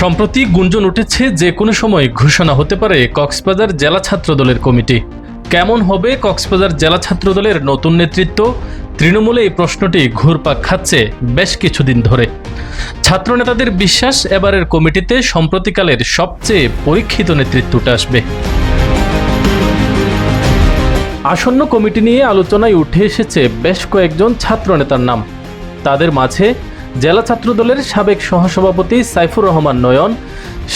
সম্প্রতি গুঞ্জন উঠেছে যে কোনো সময় ঘোষণা হতে পারে কক্সবাজার জেলা ছাত্রদলের কমিটি। কেমন হবে কক্সবাজার জেলা ছাত্রদলের নতুন নেতৃত্ব? তৃণমূলে এই প্রশ্নটি ঘুরপাক খাচ্ছে বেশ কিছুদিন ধরে। ছাত্রনেতাদের বিশ্বাস, এবারের কমিটিতে সম্প্রতিকালের সবচেয়ে পরীক্ষিত নেতৃত্বটা আসবে। আসন্ন কমিটি নিয়ে আলোচনায় উঠে এসেছে বেশ কয়েকজন ছাত্রনেতার নাম। তাদের মাঝে জেলা ছাত্রদলের সাবেক সহসভাপতি সাইফুর রহমান নয়ন,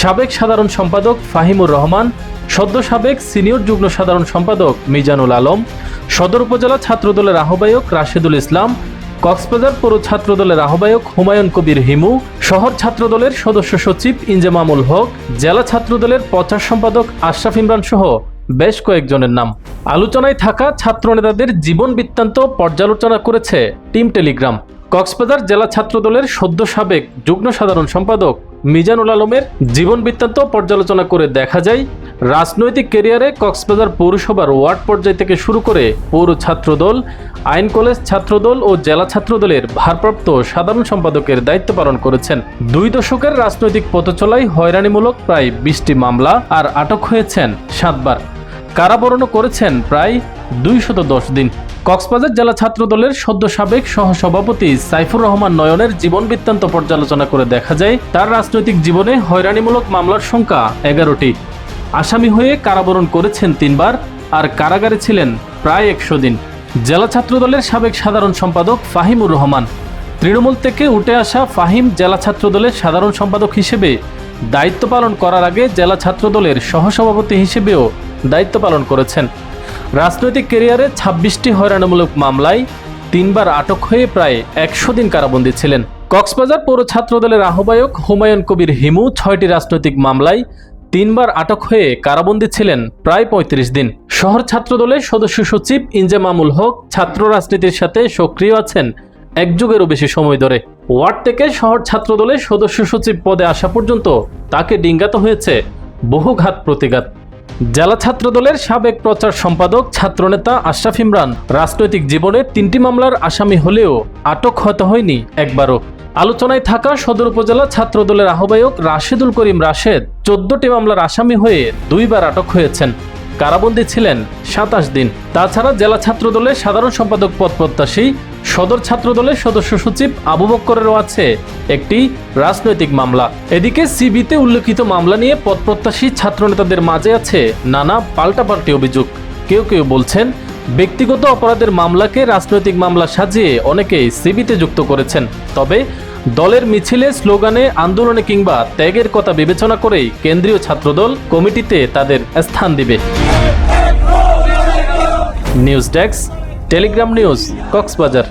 সাবেক সাধারণ সম্পাদক ফাহিমুর রহমান, সদ্য সাবেক সিনিয়র যুগ্ম সাধারণ সম্পাদক মিজানুল আলম, সদর উপজেলা ছাত্রদলের আহ্বায়ক রাশেদুল ইসলাম, কক্সবাজার পৌর ছাত্রদলের আহ্বায়ক হুমায়ুন কবির হিমু, শহর ছাত্রদলের সদস্য সচিব ইনজামামুল হক, জেলা ছাত্রদলের প্রচার সম্পাদক আশরাফ ইমরান সহ বেশ কয়েকজনের নাম। আলোচনায় থাকা ছাত্রনেতাদের জীবন বৃত্তান্ত পর্যালোচনা করেছে টিম টেলিগ্রাম। কক্সবাজার জেলা ছাত্রদলের সদ্য সাবেক যুগ্ম সাধারণ সম্পাদক মিজানুল আলমের জীবন বৃত্তান্ত পর্যালোচনা করে দেখা যায়, রাজনৈতিক কেরিয়ারে কক্সবাজার পৌরসভার ওয়ার্ড পর্যায় থেকে শুরু করে পৌর ছাত্রদল, আইন কলেজ ছাত্রদল ও জেলা ছাত্রদলের ভারপ্রাপ্ত সাধারণ সম্পাদকের দায়িত্ব পালন করেছেন। দুই দশকের রাজনৈতিক পথচলায় হয়রানিমূলক প্রায় বিশটি মামলা আর আটক হয়েছেন সাতবার। কারাবরণও করেছেন প্রায় দুইশত দশ দিন। কক্সবাজার জেলা ছাত্রদলের সদ্য সাবেক সহসভাপতি সাইফুর রহমান নয়নের জীবন বৃত্তান্ত পর্যালোচনা করে দেখা যায়, তার রাজনৈতিক জীবনে হয়রানিমূলক মামলার সংখ্যা এগারোটি। আসামি হয়ে কারাবরণ করেছেন তিনবার আর কারাগারে ছিলেন প্রায় একশো দিন। জেলা ছাত্রদলের সাবেক সাধারণ সম্পাদক ফাহিমুর রহমান। তৃণমূল থেকে উঠে আসা ফাহিম জেলা ছাত্রদলের সাধারণ সম্পাদক হিসেবে দায়িত্ব পালন করার আগে জেলা ছাত্রদলের সহসভাপতি হিসেবেও দায়িত্ব পালন করেছেন। রাজনৈতিক ক্যারিয়ারে ছাব্বিশটি হয়রানিমূলক মামলায় তিনবার আটক হয়ে প্রায় একশো দিন কারাবন্দী ছিলেন। কক্সবাজার পৌর ছাত্রদলের আহ্বায়ক হুমায়ুন কবির হিমু ছয়টি রাজনৈতিক মামলায় তিনবার আটক হয়ে কারাবন্দী ছিলেন প্রায় পঁয়ত্রিশ দিন। শহর ছাত্রদলের সদস্য সচিব ইনজামামুল হক ছাত্র রাজনীতির সাথে সক্রিয় আছেন এক যুগেরও বেশি সময় ধরে। ওয়ার্ড থেকে শহর ছাত্রদলের সদস্য সচিব পদে আসা পর্যন্ত তাকে ডিঙ্গাতে হয়েছে বহু ঘাত প্রতিঘাত। জেলা ছাত্রদলের সাবেক প্রচার সম্পাদক ছাত্রনেতা আশরাফ ইমরান, রাজনৈতিক জীবনে তিনটি মামলার আসামি হলেও আটক হতে হয়নি একবারও। আলোচনায় থাকা সদর উপজেলা ছাত্রদলের আহ্বায়ক রাশেদুল করিম রাশেদ, চোদ্দটি মামলার আসামি হয়ে দুইবার আটক হয়েছেন। কারাবন্দী ছিলেন সাতাশ দিন। তাছাড়া জেলা ছাত্রদলের সাধারণ সম্পাদক পদ প্রত্যাশী সদর ছাত্রদলের সদস্য সচিব আবু বক্করেরও আছে একটি রাজনৈতিক মামলা। এদিকে সিবিতে উল্লেখিত মামলা নিয়ে পদ প্রত্যাশী ছাত্রনেতাদের মাঝে আছে নানা পাল্টাপাল্টি অভিযোগ। কেউ কেউ বলছেন, ব্যক্তিগত অপরাধের মামলাকে রাজনৈতিক মামলা সাজিয়ে অনেকেই সিবিতে যুক্ত করেছেন। তবে দলের মিছিলে স্লোগানে আন্দোলনে কিংবা ত্যাগের কথা বিবেচনা করেই কেন্দ্রীয় ছাত্রদল কমিটিতে তাদের স্থান দিবে। News desk Telegram news Cox's Bazar.